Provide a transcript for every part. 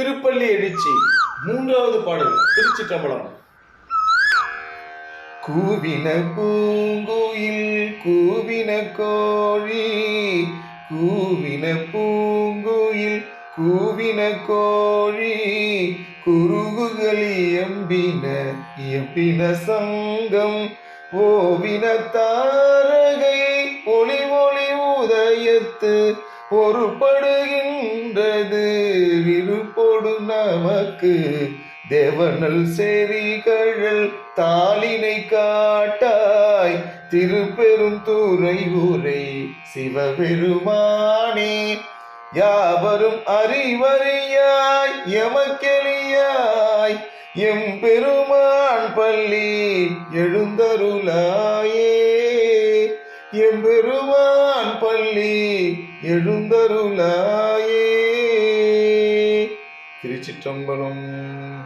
திருப்பள்ளி எழுச்சி மூன்றாவது பாடல் திருச்சி திருச்சிற்றம்பலம். கூவின பூங்குயில் கூவின கோழி கூவின பூங்குயில் கூவின கோழி குருகுகள் எம்பின எம்பின சங்கம் ஓவின தாரகை ஒளி ஒளி உதயத்து ஒரு விருப்பொடு நமக்கு தேவனல் செறிகழல் தாளினை காட்டாய். திருப்பெரும் தூரை ஊரை சிவபெருமானே யாவரும் அறிவறியாய் எமக்கெளியாய். எம் பெருமான் பள்ளி எழுந்தருளாயே. எம்பெருமான் பள்ளி எழுந்தருளாயே. திருச்சிற்றம்பலம்.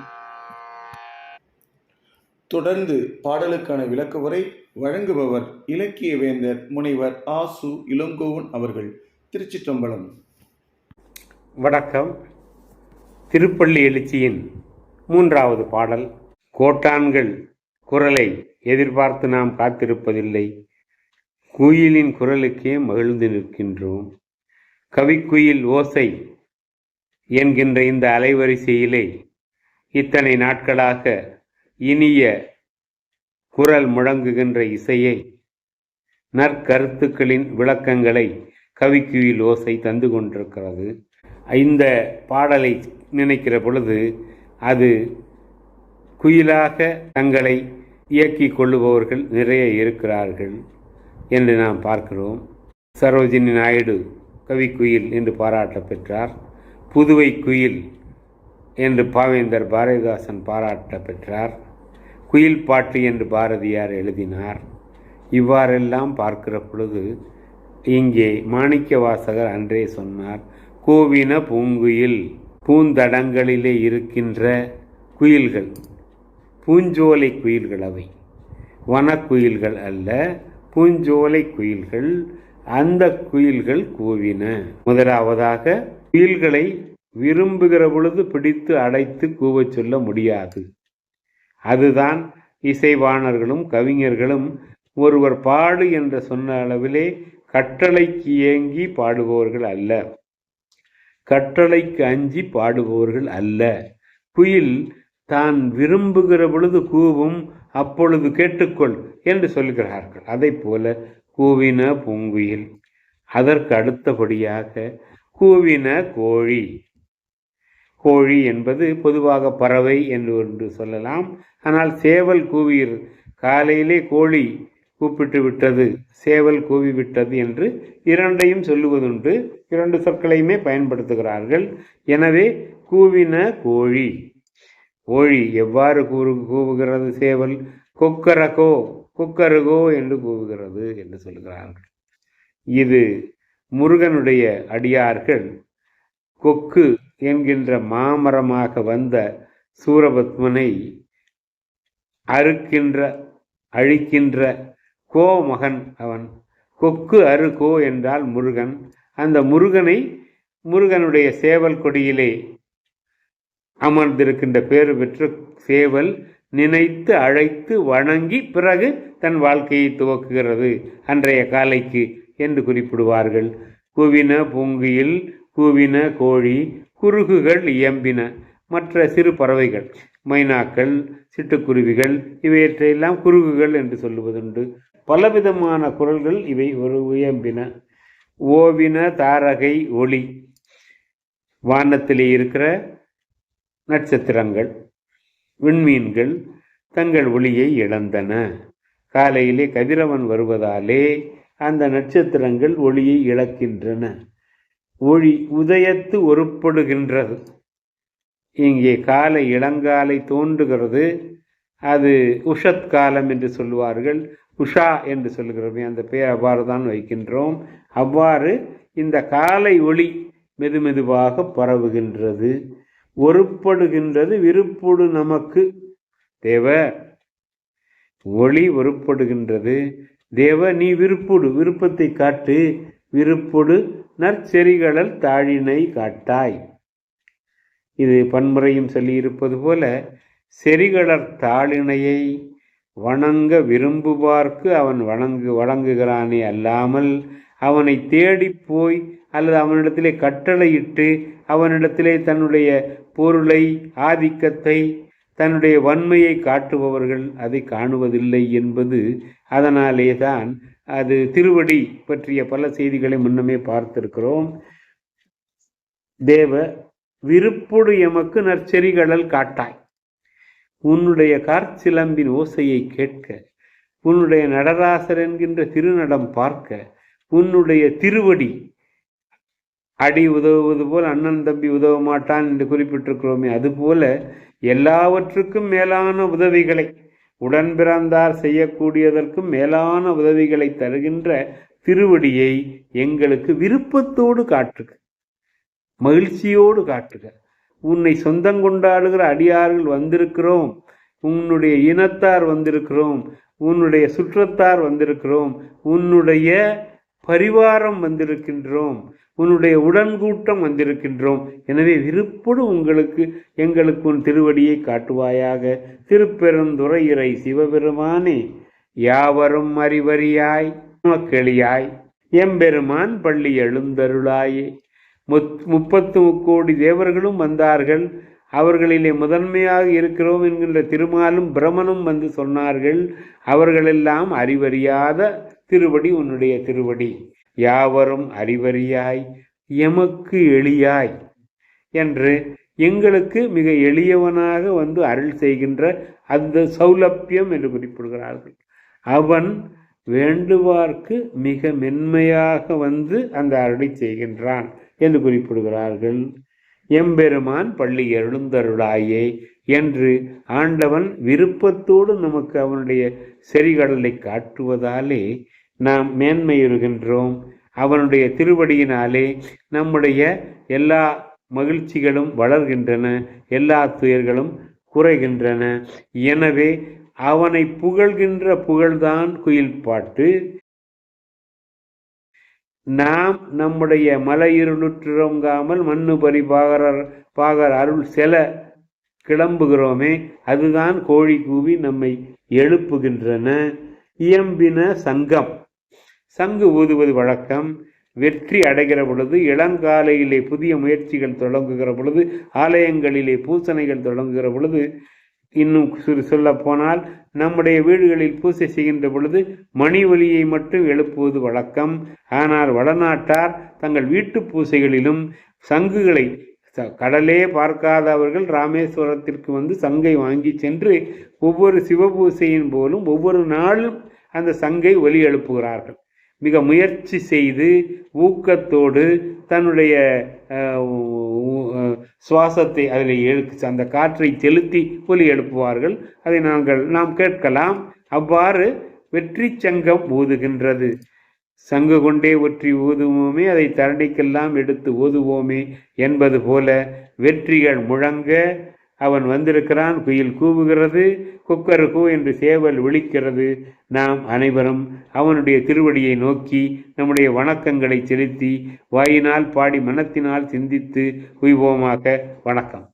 தொடர்ந்து பாடலுக்கான விளக்க உரை வழங்குபவர் இலக்கிய வேந்தர் முனைவர் ஆசு இளங்கோவன் அவர்கள் திருச்சிற்றம்பலம். வணக்கம். திருப்பள்ளி எழுச்சியின் மூன்றாவது பாடல் கோட்டான்கள் குரலை எதிர்பார்த்து நாம் காத்திருப்பதில்லை. குயிலின் குரலுக்கே மகிழ்ந்து நிற்கின்றோம். கவிக்குயில் ஓசை என்கின்ற இந்த அலைவரிசையிலே இத்தனை நாட்களாக இனிய குரல் முழங்குகின்ற இசையை நற்கருத்துக்களின் விளக்கங்களை கவிக்குயில் ஓசை தந்து கொண்டிருக்கிறது. இந்த பாடலை நினைக்கிற பொழுது அது குயிலாக தங்களை இயக்கிக் கொள்ளுபவர்கள் நிறைய இருக்கிறார்கள் என்று நாம் பார்க்கிறோம். சரோஜினி நாயுடு கவிக்குயில் என்று பாராட்ட பெற்றார். புதுவை குயில் என்று பாவேந்தர் பாரதிதாசன் பாராட்ட பெற்றார். குயில் பாட்டு என்று பாரதியார் எழுதினார். இவ்வாறெல்லாம் பார்க்கிற பொழுது இங்கே மாணிக்க வாசகர் அன்றே சொன்னார் கோவின பூங்குயில் பூந்தடங்களிலே இருக்கின்ற குயில்கள் பூஞ்சோலை குயில்கள் அவை. வனக்குயில்கள் அல்ல பூஞ்சோலை குயில்கள் அந்த குயில்கள் கூவின. முதலாவதாக குயில்களை விரும்புகிற பொழுது பிடித்து அடைத்து கூவச் சொல்ல முடியாது. அதுதான் இசைவாணர்களும் கவிஞர்களும் ஒருவர் பாடு என்று சொன்ன அளவிலே கட்டளைக்கு ஏங்கி பாடுபவர்கள் அல்ல. கட்டளைக்கு அஞ்சி பாடுபவர்கள் அல்ல. குயில் தான் விரும்புகிற பொழுது கூவும் அப்பொழுது கேட்டுக்கொள் என்று சொல்கிறார்கள். அதை போல கூவின பூங்குயில். அதற்கு அடுத்தபடியாக கூவின கோழி. கோழி என்பது பொதுவாக பறவை என்று ஒன்று சொல்லலாம். ஆனால் சேவல் கூவியர் காலையிலே கோழி கூப்பிட்டு விட்டது சேவல் கூவி விட்டது என்று இரண்டையும் சொல்லுவதுண்டு. இரண்டு சொற்களையுமே பயன்படுத்துகிறார்கள். எனவே கூவின கோழி. கோழி எவ்வாறு கூறு கூவுகிறது சேவல்? கொக்கரகோ குக்கருகோ என்று கூவுகிறது என்று சொல்கிறார்கள். இது முருகனுடைய அடியார்கள் கொக்கு என்கின்ற மாமரமாக வந்த சூரபத்மனை அறுக்கின்ற அழிக்கின்ற கோ மகன் அவன். கொக்கு அரு கோ என்றால் முருகன். அந்த முருகனை முருகனுடைய சேவல் கொடியிலே அமர்ந்திருக்கின்ற பேறு பெற்ற சேவல் நினைத்து அழைத்து வணங்கி பிறகு தன் வாழ்க்கையை துவக்குகிறது. அன்றைய காலைக்கு என்று குறிப்பிடுவார்கள். குவின பூங்கியில் கூவின கோழி குருகுகள் இயம்பின. மற்ற சிறு பறவைகள் மைனாக்கள் சிட்டுக்குருவிகள் இவையற்றையெல்லாம் குருகுகள் என்று சொல்லுவதுண்டு. பலவிதமான குரல்கள் இவை ஒரு இயம்பின. ஓவின தாரகை ஒளி வானத்திலே இருக்கிற நட்சத்திரங்கள் விண்மீன்கள் தங்கள் ஒளியை இழந்தன. காலையிலே கதிரவன் வருவதாலே அந்த நட்சத்திரங்கள் ஒளியை இழக்கின்றன. ஒளி உதயத்து ஒருப்படுகின்றது. இங்கே காலை இளங்காலை தோன்றுகிறது. அது உஷத் காலம் என்று சொல்லுவார்கள். உஷா என்று சொல்லுகிறோமே அந்த பெயர் அவ்வாறு தான் வைக்கின்றோம். அவ்வாறு இந்த காலை ஒளி மெதுமெதுவாக பரவுகின்றது. ஒருப்படுகின்றது விருப்பொடு நமக்கு. தேவ ஒளி ஒருப்படுகின்றது. தேவ நீ விருப்புடு விருப்பத்தை காட்டு விருப்புடு நற்செறிகளல் தாழினை காட்டாய். இது பன்முறையும் சொல்லியிருப்பது போல செரிகளர் தாழினையை வணங்க விரும்புவார்க்கு அவன் வணங்கு வழங்குகிறானே அல்லாமல் அவனை தேடிப் போய் அல்லது அவனிடத்திலே கட்டளையிட்டு அவனிடத்திலே தன்னுடைய பொருளை ஆதிக்கத்தை தன்னுடைய வன்மையை காட்டுபவர்கள் அதை காணுவதில்லை என்பது அதனாலே தான் அது திருவடி பற்றிய பல செய்திகளை முன்னமே பார்த்திருக்கிறோம். தேவ விருப்பொடு எமக்கு நற்செறிகளல் காட்டாய். உன்னுடைய கார்ச்சிலம்பின் ஓசையை கேட்க உன்னுடைய நடராசர் என்கின்ற திருநடம் பார்க்க உன்னுடைய திருவடி அடி உதவுவது போல் அண்ணன் தம்பி உதவ மாட்டான் என்று குறிப்பிட்டிருக்கிறோமே அதுபோல எல்லாவற்றுக்கும் மேலான உதவிகளை உடன் பிறந்தார் செய்யக்கூடியதற்கும் மேலான உதவிகளை தருகின்ற திருவடியை எங்களுக்கு விருப்பத்தோடு காட்டுக மகிழ்ச்சியோடு காட்டுக. உன்னை சொந்தம் கொண்டாடுகிற அடியார்கள் வந்திருக்கிறோம் உன்னுடைய இனத்தார் வந்திருக்கிறோம் உன்னுடைய சுற்றத்தார் வந்திருக்கிறோம் உன்னுடைய பரிவாரம் வந்திருக்கின்றோம். உன்னுடைய உடன்கூட்டம் வந்திருக்கின்றோம். எனவே விருப்போடு உங்களுக்கு எங்களுக்கு உன் திருவடியை காட்டுவாயாக. திருப்பெருந்துறையிறை சிவபெருமானே யாவரும் அறிவறியாய் மக்களியாய் எம்பெருமான் பள்ளி எழுந்தருளாயே. முத் முப்பத்து முக்கோடி தேவர்களும் வந்தார்கள். அவர்களிலே முதன்மையாக இருக்கிறோம் என்கின்ற திருமாலும் பிரமனும் வந்து சொன்னார்கள். அவர்களெல்லாம் அறிவறியாத திருவடி உன்னுடைய திருவடி. யாவரும் அறிவறியாய் எமக்கு எளியாய் என்று எங்களுக்கு மிக எளியவனாக வந்து அருள் செய்கின்ற அந்த சௌலப்பியம் என்று குறிப்பிடுகிறார்கள். அவன் வேண்டுவார்க்கு மிக மென்மையாக வந்து அந்த அருளை செய்கின்றான் என்று குறிப்பிடுகிறார்கள். எம்பெருமான் பள்ளி எழுந்தருளாயே என்று ஆண்டவன் விருப்பத்தோடு நமக்கு அவனுடைய செறிகடலை காட்டுவதாலே நாம் மேன்மையுறுகின்றோம். அவனுடைய திருவடியினாலே நம்முடைய எல்லா மகிழ்ச்சிகளும் வளர்கின்றன எல்லா துயர்களும் குறைகின்றன. எனவே அவனை புகழ்கின்ற புகழ்தான் குயில் பாட்டு. நாம் நம்முடைய மலையிருளுற்றுறங்காமல் மண்ணு பரி பாகரர் பாகர் அருள் செல கிளம்புகிறோமே அதுதான் கோழி கூவி நம்மை எழுப்புகின்றன. இயம்பின சங்கம். சங்கு ஊதுவது வழக்கம். வெற்றி அடைகிற பொழுது இளங்காலையிலே புதிய முயற்சிகள் தொடங்குகிற பொழுது ஆலயங்களிலே பூசணைகள் தொடங்குகிற பொழுது இன்னும் சொல்ல போனால் நம்முடைய வீடுகளில் பூசை செய்கின்ற பொழுது மணி ஒலியை மட்டும் எழுப்புவது வழக்கம். ஆனால் வடநாட்டார் தங்கள் வீட்டு பூசைகளிலும் சங்குகளை கடலே பார்க்காதவர்கள் ராமேஸ்வரத்திற்கு வந்து சங்கை வாங்கி சென்று ஒவ்வொரு சிவபூசையின் போலும் ஒவ்வொரு நாளும் அந்த சங்கை ஒலி எழுப்புகிறார்கள். மிக முயற்சி செய்து ஊக்கத்தோடு தன்னுடைய சுவாசத்தை அதில் எழு அந்த காற்றை செலுத்தி ஒலி எழுப்புவார்கள். அதை நாங்கள் நாம் கேட்கலாம். அவ்வாறு வெற்றி சங்கம் ஊதுகின்றது. சங்கு கொண்டே ஒற்றி ஊதுவோமே அதை தரணிக்கெல்லாம் எடுத்து ஊதுவோமே என்பது போல வெற்றிகள் முழங்க அவன் வந்திருக்கிறான் குயில் கூவுகிறது குக்கரு கூ என்று சேவல் விழிக்கிறது. நாம் அனைவரும் அவனுடைய திருவடியை நோக்கி நம்முடைய வணக்கங்களை செலுத்தி வாயினால் பாடி மனத்தினால் சிந்தித்து உய்வோமாக. வணக்கம்.